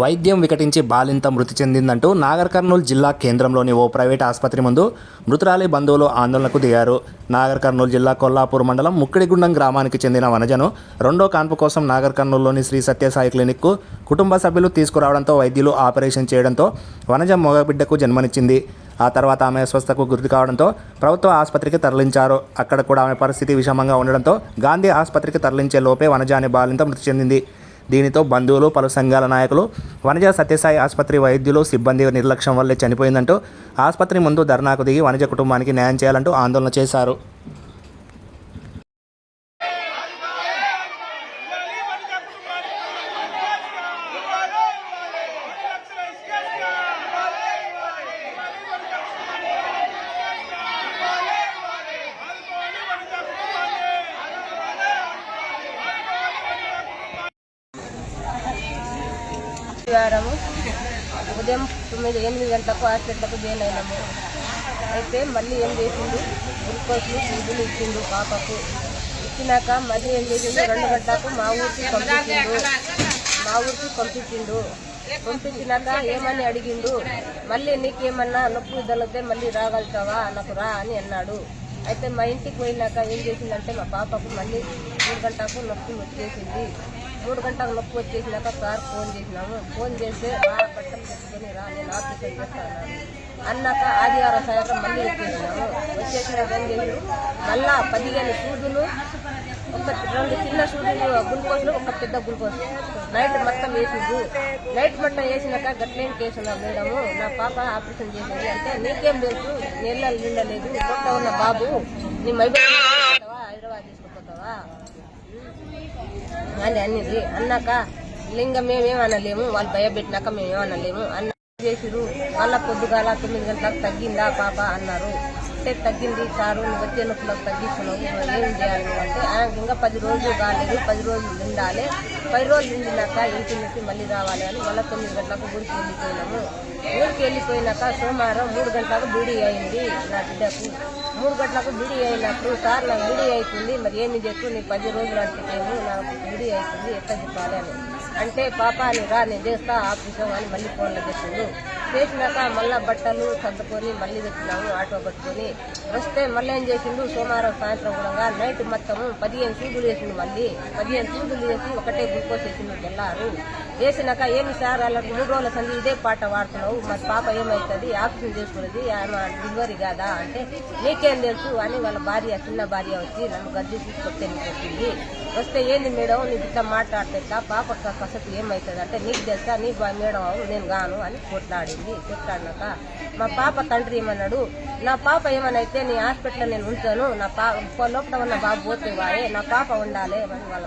వైద్యం వికటించి బాలింత మృతి చెందిందంటూ నాగర్ కర్నూలు జిల్లా కేంద్రంలోని ఓ ప్రైవేట్ ఆసుపత్రి ముందు మృతురాలి బంధువులు ఆందోళనకు దిగారు. నాగర్ కర్నూలు జిల్లా కొల్లాపూర్ మండలం ముక్కిడిగుండం గ్రామానికి చెందిన వనజను రెండో కాన్పు కోసం నాగర్ కర్నూలులోని శ్రీ సత్యసాయి క్లినిక్కు కుటుంబ సభ్యులు తీసుకురావడంతో వైద్యులు ఆపరేషన్ చేయడంతో వనజ మగబిడ్డకు జన్మనిచ్చింది. ఆ తర్వాత ఆమె స్వస్థకు గురి కావడంతో ప్రభుత్వ ఆసుపత్రికి తరలించారు. అక్కడ కూడా ఆమె పరిస్థితి విషమంగా ఉండడంతో గాంధీ ఆసుపత్రికి తరలించే లోపే వనజ అనే బాలింత మృతి చెందింది. దీనితో బంధువులు పలు సంఘాల నాయకులు వనజ సత్యసాయి ఆసుపత్రి వైద్యులు సిబ్బంది నిర్లక్ష్యం వల్లే చనిపోయిందంటూ ఆసుపత్రి ముందు ధర్నాకు దిగి వనజ కుటుంబానికి న్యాయం చేయాలంటూ ఆందోళన చేశారు. ఆదివారము ఉదయం తొమ్మిది ఎనిమిది గంటలకు హాస్పిటల్కు జాయిన్ అయినాము. అయితే మళ్ళీ ఏం చేసిండు? గ్లూకోజ్లు సూదులు ఇచ్చిండు పాపకు. ఇచ్చినాక మళ్ళీ ఏం చేసిండు? రెండు గంటలకు మా ఊరికి పంపించిండు. మా ఊరికి పంపించిండు. పంపించినాక ఏమని అడిగిండు? మళ్ళీ నీకేమన్నా నొప్పి తగిలితే మళ్ళీ రాగలుగుతావా? నాకు రా అని అన్నాడు. అయితే మా ఇంటికి పోయినాక ఏం చేసిందంటే మా పాపకు మళ్ళీ మూడు గంటలకు నొప్పి వచ్చేసింది. మూడు గంటలకు నొప్పి వచ్చేసినాక సార్ ఫోన్ చేసినాము. ఫోన్ చేస్తే ఆ బట్టలు తెచ్చుకొని రా నేను ఆపరేషన్ చేస్తాను అన్నాక ఆదివారం సాయంత్రం మళ్ళీ వచ్చేసినాము. వచ్చేసినాక ఏం చేసి మళ్ళా పదిహేను సూదులు ఒక రెండు చిన్న సూదులు గ్లూకోజ్లు ఒక పెద్ద గ్లూకోజ్ నైట్ మొత్తం వేసిండు నైట్ మొత్తం వేసినాక గట్లేం కేసున్నా మేడము నా పాప ఆపరేషన్ చేసింది. అంటే నీకేం తెలుసు? నీళ్ళ నిండలేదు కొత్త ఉన్న బాబు నీ మైబల్ హైదరాబాద్ తీసుకుపోతావా? అని అనేది. అన్నాక లింగ మేమేం అనలేము. వాళ్ళు భయపెట్టినాక మేమేం అనలేము. అన్న చేసిరు వాళ్ళ పొద్దుగాల తొమ్మిది గంటలకు తగ్గిందా పాప అన్నారు. అంటే తగ్గింది సారు నువ్వు వచ్చే నొప్పులకు తగ్గిస్తున్నావు మరి ఏం చేయాలి అంటే ఆయనకు ఇంకా పది రోజులు కాలేదు పది రోజులు నిండాలి. పది రోజులు నిండినాక ఇంటి నుంచి మళ్ళీ రావాలి అని మళ్ళీ తొమ్మిది గంటలకు ఊరికి వెళ్ళిపోయినాము. ఊరికి వెళ్ళిపోయినాక సోమవారం మూడు గంటలకు బీడీ అయింది నా బిడ్డకు. మూడు గంటలకు బీడీ అయినప్పుడు సార్ నాకు బీడీ అవుతుంది మరి ఏమి చెప్పు నీ పది రోజులు అంటే నాకు బీడీ అవుతుంది ఎట్లా చెప్పాలి అని. అంటే పాప అని రా నేను చేస్తా ఆఫీసం అని మళ్ళీ ఫోన్లో చెప్పిండు. చేసినాక మళ్ళీ బట్టలు సర్దుకొని మళ్ళీ తెచ్చినాము ఆటో పట్టుకొని. వస్తే మళ్ళీ ఏం చేసిండు? సోమవారం సాయంత్రం కూడా నైట్ మొత్తము పదిహేను సూదులు వేసిండు మళ్ళీ. పదిహేను సూదులు వేసి ఒకటే గ్లూకోజ్ వేసిండు తెల్లారు. వేసినాక ఏమి సార్ వాళ్ళకి మూడు రోజుల సంది ఇదే పాట వాడుతున్నావు మరి పాప ఏమవుతుంది ఆక్సిజన్ చేసుకున్నది ఆమె డెలివరీ కాదా అంటే నీకేం తెలుసు అని వాళ్ళ భార్య చిన్న భార్య వచ్చి నన్ను గద్దె తీసుకొస్తే చెప్పింది? వస్తే ఏంది మేడం? నీకు ఇట్లా మాట్లాడితే పాప కసతి ఏమవుతుంది అంటే నీకు తెలుసా? నీ మేడం నేను గాను అని కొట్లాడింది. కొట్లాడినాక మా పాప తండ్రి ఏమన్నాడు నా పాప ఏమనైతే నీ హాస్పిటల్లో నేను ఉంచాను నా పా లోపల ఉన్న బాబు పోతే వాయే నా పాప ఉండాలి అని వాళ్ళ